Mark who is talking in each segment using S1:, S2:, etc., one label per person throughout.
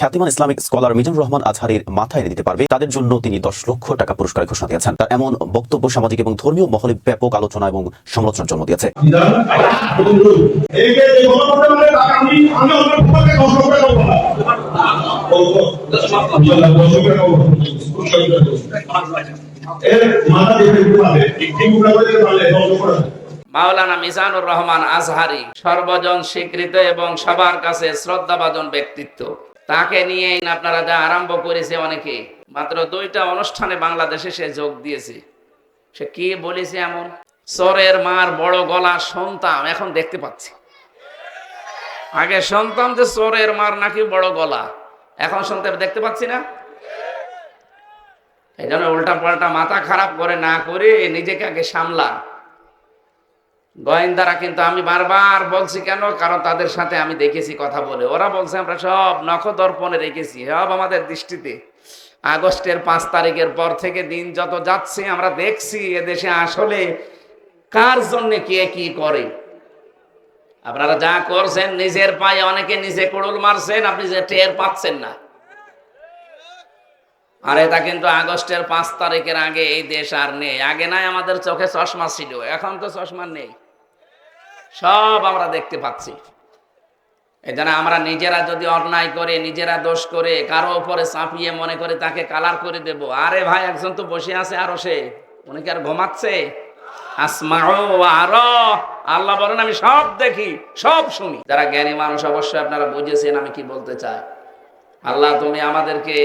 S1: খ্যাতিমান Islamic scholar Mizanur Rahman আজহারির মাথায় এনে দিতে পারবে। তাদের জন্য তিনি দশ লক্ষ টাকা পুরস্কারের ঘোষণা দিয়েছেন। তার এমন বক্তব্য সামাজিক এবং ধর্মীয় মহলে ব্যাপক আলোচনা এবং সমালোচনার জন্ম দিয়েছে।
S2: মাওলানা মিজানুর রহমান আজহারি সর্বজন স্বীকৃত এবং সবার কাছে শ্রদ্ধাভাজন ব্যক্তিত্ব। তাকে নিয়ে আপনারা যা আরম্ভ করেছে অনেকে। মাত্র দুইটা অনুষ্ঠানে বাংলাদেশে সে যোগ দিয়েছে। সে কি বলেছে এমন? চোরের মার বড় গলা শুনতাম এখন দেখতে পাচ্ছি। আগে শুনতাম যে চোরের মার নাকি বড় গলা, এখন শুনতে দেখতে পাচ্ছি না। এই জন্য উল্টা পাল্টা মাথা খারাপ করে না করে নিজেকে আগে সামলা। গোয়েন্দারা কিন্তু আমি বারবার বলছি কেন? কারণ তাদের সাথে আমি দেখেছি কথা বলে। ওরা বলছে, আমরা সব নখদর্পণে রেখেছি। সব আমাদের দৃষ্টিতে। আগস্টের পাঁচ তারিখের পর থেকে দিন যত যাচ্ছে, আমরা দেখছি এদেশে আসলে কার জন্য কে কি করে। আপনারা যা করছেন, নিজের পায়ে অনেকে নিজে কুড়ুল মারছেন, আপনি যে টের পাচ্ছেন না। আর এটা কিন্তু আগস্টের পাঁচ তারিখের আগে এই দেশ আর নেই। আগে নাই আমাদের চোখে চশমা ছিল, এখন তো চশমা নেই। সব আমরা দেখতে পাচ্ছি। এই জন্য আমরা নিজেরা যদি অন্যায় করে, নিজেরা দোষ করে, কারও উপরে চাপিয়ে মনে করে তাকে কালার করে দেব। আরে ভাই, একজন তো বসে আছে আরও সে। উনি কি আর ঘুমাচ্ছে? আল্লাহ বলেন, আমি সব দেখি, সব শুনি। যারা জ্ঞানী মানুষ, অবশ্যই আপনারা বুঝেছেন আমি কি বলতে চাই। আল্লাহ, তুমি আমাদেরকে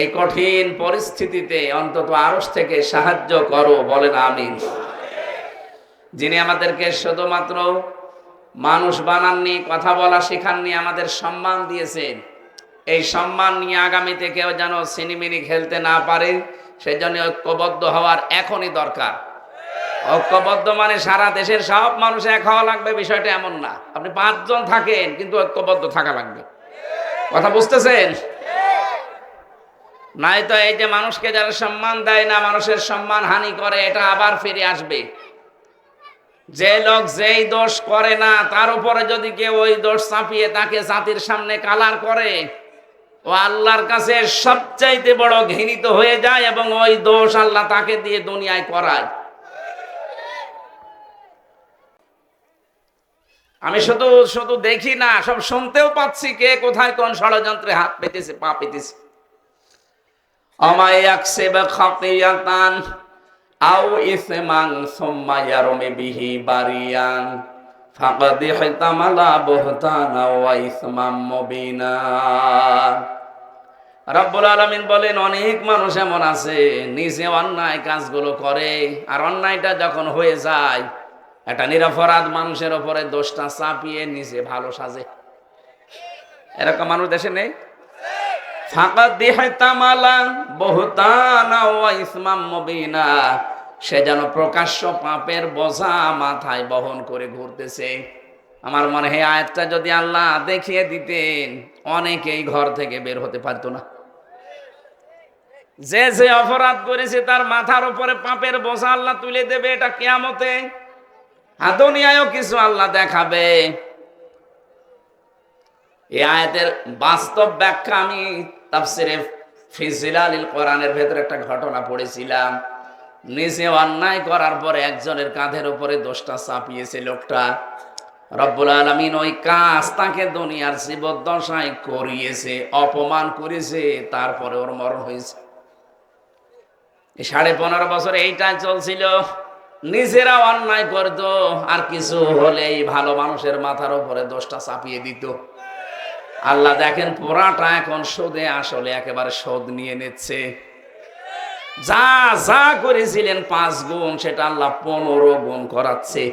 S2: এই কঠিন পরিস্থিতিতে অন্তত আরস থেকে সাহায্য করো, বলেন আমিন। যিনি আমাদেরকে শুধুমাত্র মানুষ বানাননি, কথা বলা শেখাননি, আমাদের সম্মান দিয়েছেন। এই সম্মান নিয়ে আগামীতে কেউ যেন সিনিমিনি খেলতে না পারে সেই জন্য ঐক্যবদ্ধ হওয়ার এখনই দরকার। ঐক্যবদ্ধ মানে সারা দেশের সব মানুষ এক হওয়া লাগবে, বিষয়টা এমন না। আপনি পাঁচজন থাকেন, কিন্তু ঐক্যবদ্ধ থাকা লাগবে। কথা বুঝতেছেন? নাই তো এই যে মানুষকে যারা সম্মান দেয় না, মানুষের সম্মান হানি করে, এটা আবার ফিরে আসবে। যে লোক যেই দোষ করে না, তার উপরে যদি কেউ ওই দোষ চাপিয়ে তাকে জাতির সামনে কালার করে, ও আল্লাহর কাছে সবচাইতে বড় ঘৃণিত হয়ে যায় এবং ওই দোষ আল্লাহ তাকে দিয়ে দুনিয়ায় করায়। আমি শুধু শুধু দেখি না, সব শুনতেও পাচ্ছি কে কোথায় কোন ষড়যন্ত্রে হাত পেতেছে, পা পেতেছে। আমায় আকসেবা খাতিয়াতান আও ইসমান সুম্মা ইয়ারমি বিহি বারিয়ান ইসমাম আলামিন বলেন, অনেক মানুষ এমন আছে, নিজে অন্যায় কাজগুলো করে, আর অন্যায়টা যখন হয়ে যায়, একটা নিরপরাধ মানুষের ওপরে দোষটা চাপিয়ে নিজে ভালো সাজে। এরকম মানুষ দেশে নেই ফাঁকাত দিহাইতামালা বহুতানা ওয়া ইসমাম মুবিনা সে যেন প্রকাশ্য পাপের বোঝা মাথায় বহন করে ঘুরতেছে। আমার মনে হয় আয়াতটা যদি আল্লাহ দেখিয়ে দিতেন, অনেকেই ঘর থেকে বের হতে পারতো না। যে যে অপরাধ করেছে, তার মাথার উপরে পাপের বোঝা আল্লাহ তুলে দেবে, এটা কেয়ামতে। আদনিয়ায়ও কিছু আল্লাহ দেখাবে। এই আয়াতের বাস্তব ব্যাখ্যা আমি তাফসিরে ফিজিলালিল কোরআনের ভেতরে একটা ঘটনা পড়েছিলাম। নিজে অন্যায় করার পরে একজনের কাঁধের উপরে দোষটা চাপিয়েছে লোকটা। রব্বুল আলমিন ওই কাজ তাকে দুনিয়ার জীবদ্দশায় করিয়েছে, অপমান করেছে, তারপরে ওর মরণ হয়েছে। সাড়ে পনেরো বছর এইটাই চলছিল। নিজেরা অন্যায় করতো, আর কিছু হলেই ভালো মানুষের মাথার উপরে দোষটা চাপিয়ে দিত। আল্লাহ দেখেন পোড়াটা এখন সোদে আসলে একেবারে সোদ নিয়ে নিচ্ছে। যা যা করেছিলেন পাঁচ গুণ, সেটা আল্লাহ পনেরো গুণ করাচ্ছে।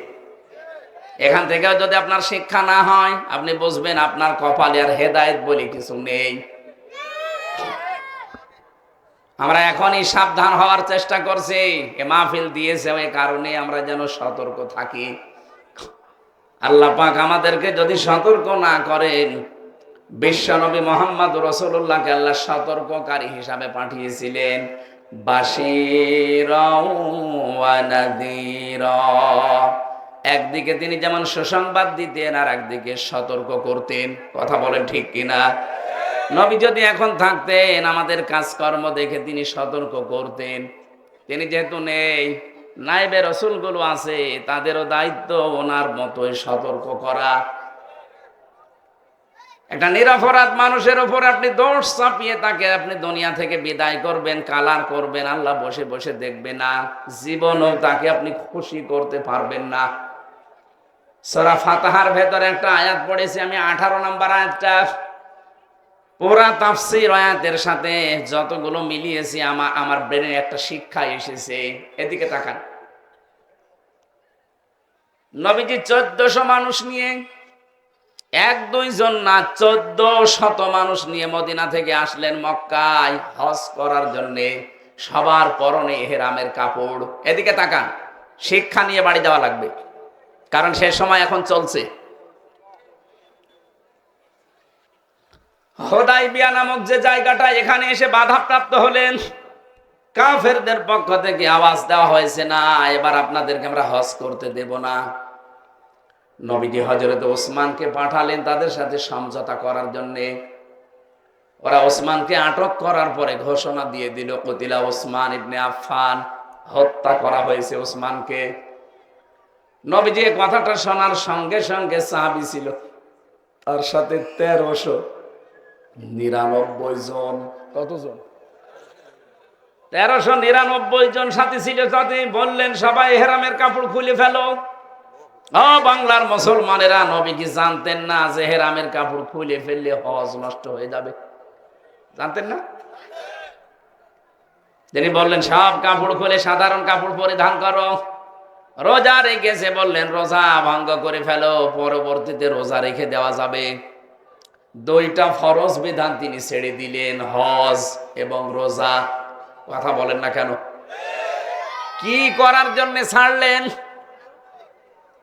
S2: এখান থেকে যদি আপনার শিক্ষা না হয়, আপনি বুঝবেন আপনার কপালে আর হেদায়েত বলে কিছু নেই। আমরা এখনই সাবধান হওয়ার চেষ্টা করছি। এ মাহফিল দিয়েছে ওই কারণে আমরা যেন সতর্ক থাকি। আল্লাহ পাক আমাদেরকে যদি সতর্ক না করেন বিশ্বনবী মোহাম্মদ রসুল্লাহকে আল্লাহ সতর্ককারী হিসাবে পাঠিয়েছিলেন বাসির একদিকে তিনি যেমন সুসংবাদ দিতেন আর একদিকে সতর্ক করতেন। কথা বলেন ঠিক কিনা? নবী যদি এখন থাকতেন, আমাদের কাজকর্ম দেখে তিনি সতর্ক করতেন। তিনি যেহেতু নেই নাইবে রসুলগুলো আছে, তাদেরও দায়িত্ব ওনার মতোই সতর্ক করা। একটা নিরাপরাধ মানুষের ওপর আপনি দোষ চাপিয়ে তাকে আপনি দুনিয়া থেকে বিদায় করবেন, কালার করবেন, আল্লাহ বসে বসে দেখবে না, জীবনও তাকে আপনি খুশি করতে পারবেন না। সরা ফাতাহার ভেতরে একটা আয়াত পড়েছি আমি, আঠারো নাম্বার আয়াতটা। পুরা তাফসির আয়াতের সাথে যতগুলো মিলিয়েছি আমার আমার ব্রেনে একটা শিক্ষা এসেছে। এদিকে তাকান। নবীজি চোদ্দশো মানুষ নিয়ে এক দুইজন না, চোদ্দ শত মানুষ নিয়ে মদিনা থেকে আসলেন মক্কায় হজ করার জন্য। সবার পরনে হেরামের কাপড়। এদিকে তাকান, শিক্ষা নিয়ে বাড়ি যাওয়া লাগবে, কারণ সে সময় এখন চলছে। হোদাই বিয়া নামক যে জায়গাটা, এখানে এসে বাধাপ্রাপ্ত হলেন। কাফেরদের পক্ষ থেকে আওয়াজ দেওয়া হয়েছে, না, এবার আপনাদেরকে আমরা হজ করতে দেব না। নবীজি হজরত ওসমানকে পাঠালেন তাদের সাথে সমঝোতা করার জন্য। ওরা ওসমানকে আটক করার পরে ঘোষণা দিয়ে দিল, কতিলা ওসমান ইবনে আফান হত্যা করা হয়েছে ওসমানকে। নবীজি কথাটা শোনার সঙ্গে সঙ্গে সাহাবি ছিল, তার সাথে তেরোশো নিরানব্বই জন। কতজন? তেরোশো নিরানব্বই জন সাথী ছিল সাথে বললেন, সবাই হেরামের কাপড় খুলে ফেলো। বাংলার মুসলমানেরা নবী কি জানতেন না যে হেরামের কাপড় খুলে ফেললে হজ নষ্ট হয়ে যাবে। জানতেন না? তিনি বললেন, সব কাপড় খুলে সাধারণ কাপড় পরিধান করো। রোজা রেখেছে বললেন, রোজা ভঙ্গ করে ফেলো, পরবর্তীতে রোজা রেখে দেওয়া যাবে। দুইটা ফরজ বিধান তিনি ছেড়ে দিলেন, হজ এবং রোজা। কথা বলেন না কেন? কি করার জন্য ছাড়লেন?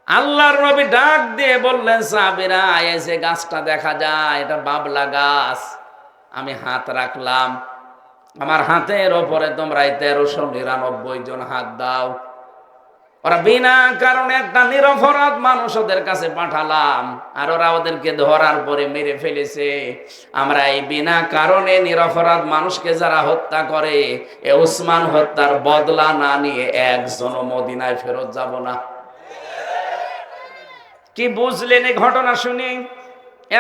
S2: আল্লাহর নবী ডাক দিয়ে বললেন সাবিরা এসে গাছটা দেখা যায়, এটা বাবলা গাছ। আমি হাত রাখলাম। আমার হাতের ওপরে তোমরা এই তেরোশো নিরানব্বই জন হাত দাও। ওরা বিনা কারণে একটা নিরপরাধ মানুষ ওদের কাছে পাঠালাম। আর ওরা ওদেরকে ধরার পরে মেরে ফেলেছে। আমরা এই বিনা কারণে নিরপরাধ মানুষকে যারা হত্যা করে, এ উসমান হত্যার বদলা না নিয়ে একজন মদিনায় ফেরত যাব না। কি বুঝলেন এই ঘটনা শুনে?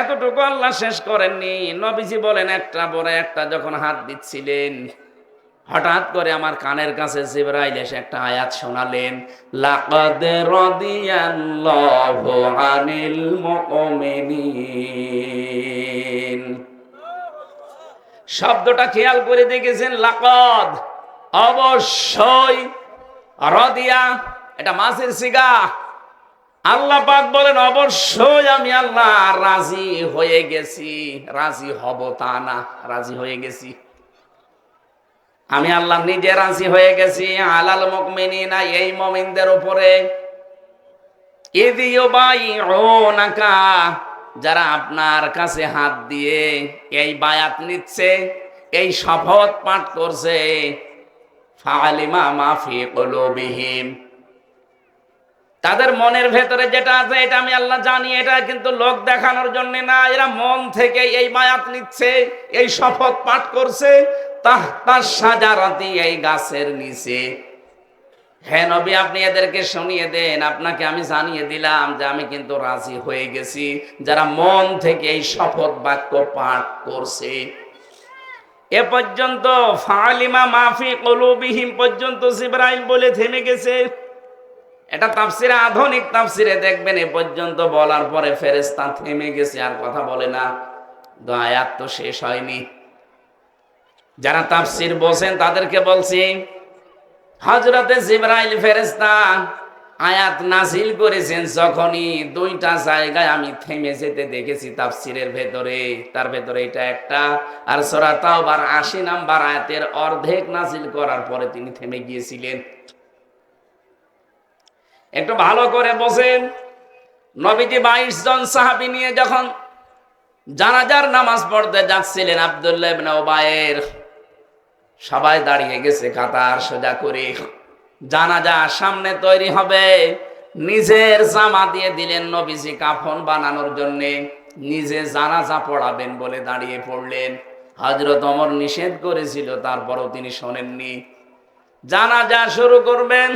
S2: এতটুকু আল্লাহ শেষ করেননি। নবীজি বলেন, একটা বড়, একটা যখন হাত দিচ্ছিলেন, হঠাৎ করে আমার কানের কাছে জিবরাইল এসে একটা আয়াত শোনালেন, লাকাদ রাদিয়াল্লাহু আনিল মুমিনিন। শব্দটা খেয়াল করে দেখেছেন? লাকাদ অবশ্যই রদিয়া, এটা মাছের সিগা। আল্লাহ পাক বলেন, অবশ্যই আমি আল্লাহ রাজি হয়ে গেছি। রাজি হব তা না, রাজি হয়ে গেছি। আমি আল্লাহ নিজে রাজি হয়ে গেছি, আলাল মুকমিনিনা এই মুমিনদের উপরে। ইদিও বাই নাকা যারা আপনার কাছে হাত দিয়ে এই বায়াত নিচ্ছে, এই শপথ পাঠ করছে। ফালিমা মাফি কলবিহীন তাদের মনের ভেতরে যেটা আছে, এটা আমি আল্লাহ জানি, এটা কিন্তু লোক দেখানোর জন্য না, এরা মন থেকে এই মায়াত নিচ্ছে, এই শপথ পাঠ করছে তার সাজারাতি এই গাছের নিচে। হ্যাঁ নবী, আপনি এদেরকে শুনিয়ে দেন, আপনাকে আমি জানিয়ে দিলাম যে আমি কিন্তু রাজি হয়ে গেছি, যারা মন থেকে এই শপথ বাক্য পাঠ করছে। এ পর্যন্ত ফালিমা মাফি কলুবিহীন পর্যন্ত জিব্রাইল বলে থেমে গেছে। এটা তাফসিরে আধুনিক তাফসিরে দেখবেন এ পর্যন্ত বলার পরে ফেরেস্তা থেমে গেছে, আর কথা বলে না। তো আয়াত তো শেষ হয়নি। যারা তাফসির বসেন তাদেরকে বলছি হজরতে জিব্রাইল ফেরেস্তা আয়াত নাজিল করেছেন যখনই দুইটা জায়গায় আমি থেমে যেতে দেখেছি তাফসিরের ভেতরে। তার ভেতরে এটা একটা, আর সোরা তাওবার আশি নাম্বার আয়াতের অর্ধেক নাজিল করার পরে তিনি থেমে গিয়েছিলেন। একটু ভালো করে বসেন নবীজি বাইশ জন সাহাবি নিয়ে যখন জানাজার নামাজ পড়তে যাচ্ছিলেন, আবদুল্লাহ ইবনে ওবায়ের সবাই দাঁড়িয়ে গেছে কাতার সোজা করে। জানাজা সামনে তৈরি হবে। নিজের জামা দিয়ে দিলেন নবীজি কাফন বানানোর জন্যে। নিজে জানাজা পড়াবেন বলে দাঁড়িয়ে পড়লেন। হজরত অমর নিষেধ করেছিল, তারপরও তিনি শোনেননি। জানাজা শুরু করবেন।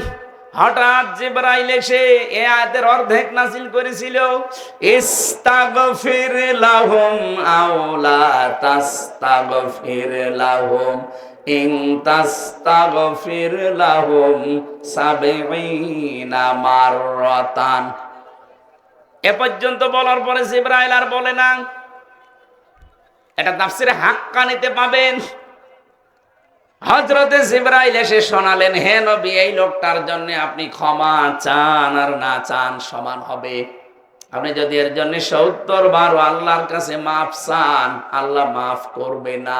S2: হঠাৎ জিব্রাইল এসে এ আয়াতের অর্ধেক নাসিল করেছিল, ইস্তাগফির লাহুম আওলা তাস্তাগফির লাহুম। ইন তাস্তাগফির লাহুম সাবিঈনা মাররাতান। এ পর্যন্ত বলার পরে জিব্রাইল আর বলে না, এটা তাফসিরে হাক্কা নিতে পাবেন। হজরতে জিব্রাইল এসে শোনালেন, হে নবী, এই লোকটার জন্য আপনি ক্ষমা চান আর না চান সমান হবে। আপনি যদি এর জন্য সত্তর বারো আল্লাহর কাছে মাফ চান, আল্লাহ মাফ করবে না।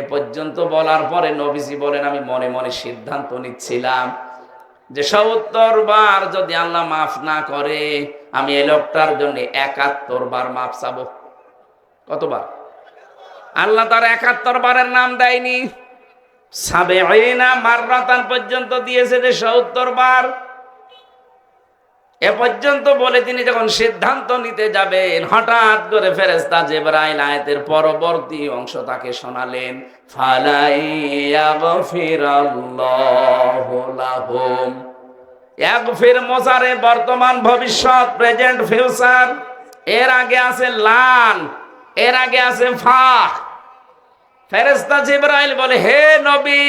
S2: এ পর্যন্ত বলার পরে নবীজি বলেন, আমি মনে মনে সিদ্ধান্ত নিচ্ছিলাম যে সত্তর বার যদি আল্লাহ মাফ না করে, আমি এই লোকটার জন্য একাত্তর বার মাফ চাবো। কতবার? আল্লাহ তার একাত্তর বারের নাম দেয়নি। সাবেঈনা মাররাতান পর্যন্ত দিয়েছে যে সত্তর বার। এ পর্যন্ত বলে তিনি যখন সিদ্ধান্ত নিতে যাবেন, হঠাৎ করে ফেরেস্তা জেবরাইল আয়াতের পরবর্তী অংশ তাকে শোনালেন, ফালাই ইয়াগফিরাল্লাহু লাহুম। ইয়াগফির মোসারে বর্তমান ভবিষ্যৎ, প্রেজেন্ট ফিউচার, এর আগে আছে লান এর আগে আছে ফা ফেরেস্তা জিব্রাইল বলে, হে নবী,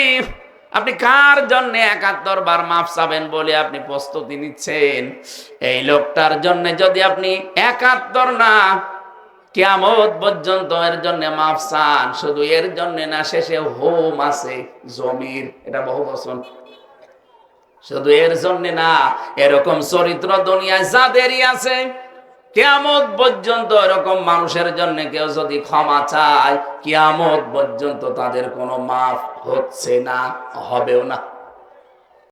S2: আপনি কার জন্য একাত্তর বার মাফ চাবেন বলে আপনি প্রস্তুতি নিচ্ছেন? এই লোকটার জন্য যদি আপনি একাত্তর না কিয়ামত পর্যন্ত এর জন্য মাফ চান, শুধু এর জন্য না, শেষে হোম আছে, জমির। এটা বহু বছর শুধু এর জন্য না, এরকম চরিত্র দুনিয়ায় যাদেরই আছে কিয়ামত পর্যন্ত এরকম মানুষের জন্য কেউ যদি ক্ষমা চায়, কেয়ামত পর্যন্ত তাদের কোনো মাফ হচ্ছে না, হবেও না।